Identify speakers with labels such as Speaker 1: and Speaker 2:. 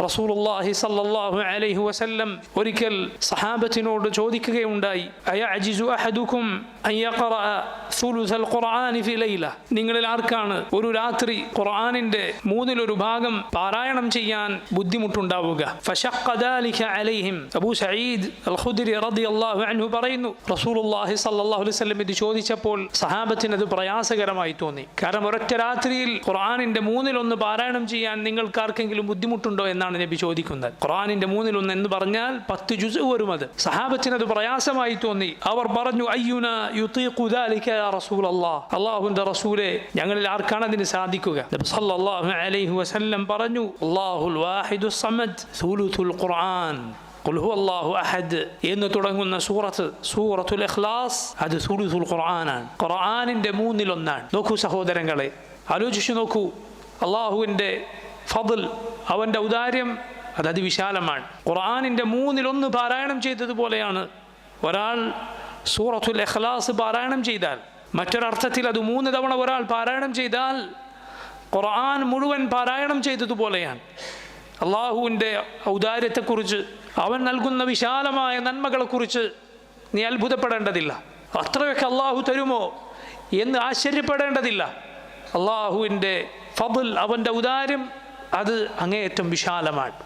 Speaker 1: റസൂലുള്ളാഹി സല്ലല്ലാഹു അലൈഹി വസല്ലം ഒരിക്കൽ സഹാബത്തിനോട് ചോദിക്കുകയുണ്ടായി അയഅജിസു അഹദുക്കും അൻ യഖറഅ ലൈല. നിങ്ങളിൽ ആർക്കാണ് ഒരു രാത്രി ഖുർആാനിന്റെ മൂന്നിലൊരു ഭാഗം പാരായണം ചെയ്യാൻ ബുദ്ധിമുട്ടുണ്ടാവുക? അലൈഹിം. അബൂ സഈദ് അൽ ഖുദ്രി റളിയല്ലാഹു അൻഹു പറയുന്നു റസൂലുള്ളാഹി സ്വല്ലല്ലാഹു അലൈഹി വസല്ലം ഇത് ചോദിച്ചപ്പോൾ സഹാബത്തിന് അത് പ്രയാസകരമായി തോന്നി. കാരണം ഒരൊറ്റ രാത്രിയിൽ ഖുർആനിന്റെ മൂന്നിലൊന്ന് പാരായണം ചെയ്യാൻ നിങ്ങൾക്ക് ആർക്കെങ്കിലും ബുദ്ധിമുട്ടുണ്ടോ എന്നാണ് നബി ചോദിക്കുന്നത്. ഖുർആനിന്റെ മൂന്നിലൊന്ന് എന്ന് പറഞ്ഞാൽ പത്ത് ജുസ് വരും അത്. സഹാബത്തിന് അത് പ്രയാസമായി തോന്നി. അവർ പറഞ്ഞു അയ്യുന യുതീഖു ദാലിക യാ അള്ളാഹ് അല്ലാഹുവിന്റെ റസൂലേ ഞങ്ങളിൽ ആർക്കാണ് അതിന് സാധിക്കുക? സല്ലല്ലാഹു അലൈഹി വസല്ലം പറഞ്ഞു അല്ലാഹുൽ വാഹിദു സമദ് ഖുർആൻ ഖുൽ ഹു അല്ലാഹു അഹദ് എന്ന് തുടങ്ങുന്ന സൂറത്ത് സൂറത്തുൽ ഇഖ്ലാസ് അത് സുലുത്തുൽ ഖുർആനാണ്. ഖുർആനിന്റെ മൂന്നിലൊന്നാണ്. നോക്കൂ സഹോദരങ്ങളെ ആലോചിച്ചു നോക്കൂ. അള്ളാഹുവിന്റെ ഫതിൽ അവന്റെ ഔദാര്യം അത് അതിവിശാലമാണ്. ഖുർആാനിന്റെ മൂന്നിലൊന്ന് പാരായണം ചെയ്തതുപോലെയാണ്. ഒരാൾ സൂറത്തുൽ ഇഖ്ലാസ് പാരായണം ചെയ്താൽ മറ്റൊരർത്ഥത്തിൽ അത് മൂന്ന് തവണ ഒരാൾ പാരായണം ചെയ്താൽ ഖുർആൻ മുഴുവൻ പാരായണം ചെയ്തതുപോലെയാണ്. അള്ളാഹുവിന്റെ ഔദാര്യത്തെക്കുറിച്ച് അവൻ നൽകുന്ന വിശാലമായ നന്മകളെക്കുറിച്ച് നീ അത്ഭുതപ്പെടേണ്ടതില്ല. അത്രയൊക്കെ അള്ളാഹു തരുമോ എന്ന് ആശ്ചര്യപ്പെടേണ്ടതില്ല. അള്ളാഹുവിന്റെ ഫബുൽ അവന്റെ ഔദാര്യം അത് അങ്ങേയറ്റം വിശാലമാണ്.